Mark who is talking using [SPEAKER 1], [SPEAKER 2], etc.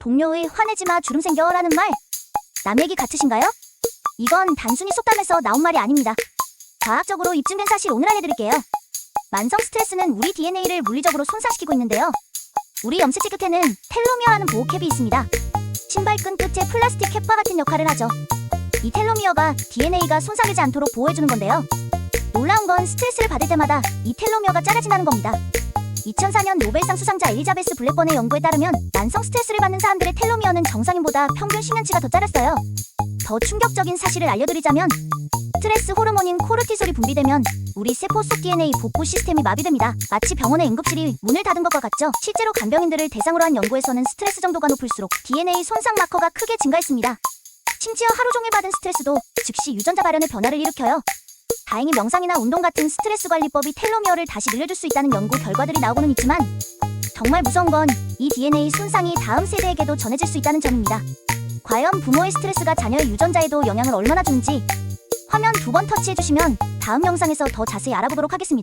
[SPEAKER 1] 동료의 화내지마 주름 생겨라는 말. 남 얘기 같으신가요? 이건 단순히 속담에서 나온 말이 아닙니다. 과학적으로 입증된 사실 오늘 알려드릴게요. 만성 스트레스는 우리 DNA를 물리적으로 손상시키고 있는데요. 우리 염색체 끝에는 텔로미어라는 보호캡이 있습니다. 신발끈 끝에 플라스틱 캡과 같은 역할을 하죠. 이 텔로미어가 DNA가 손상되지 않도록 보호해주는 건데요. 놀라운 건 스트레스를 받을 때마다 이 텔로미어가 작아진다는 겁니다. 2004년 노벨상 수상자 엘리자베스 블랙번의 연구에 따르면 만성 스트레스를 받는 사람들의 텔로미어는 정상인보다 평균 수면치가 더 짧았어요. 더 충격적인 사실을 알려드리자면 스트레스 호르몬인 코르티솔이 분비되면 우리 세포 속 DNA 복구 시스템이 마비됩니다. 마치 병원의 응급실이 문을 닫은 것과 같죠. 실제로 간병인들을 대상으로 한 연구에서는 스트레스 정도가 높을수록 DNA 손상 마커가 크게 증가했습니다. 심지어 하루 종일 받은 스트레스도 즉시 유전자 발현의 변화를 일으켜요. 다행히 명상이나 운동 같은 스트레스 관리법이 텔로미어를 다시 늘려줄 수 있다는 연구 결과들이 나오고는 있지만 정말 무서운 건 이 DNA 손상이 다음 세대에게도 전해질 수 있다는 점입니다. 과연 부모의 스트레스가 자녀의 유전자에도 영향을 얼마나 주는지 화면 두 번 터치해 주시면 다음 영상에서 더 자세히 알아보도록 하겠습니다.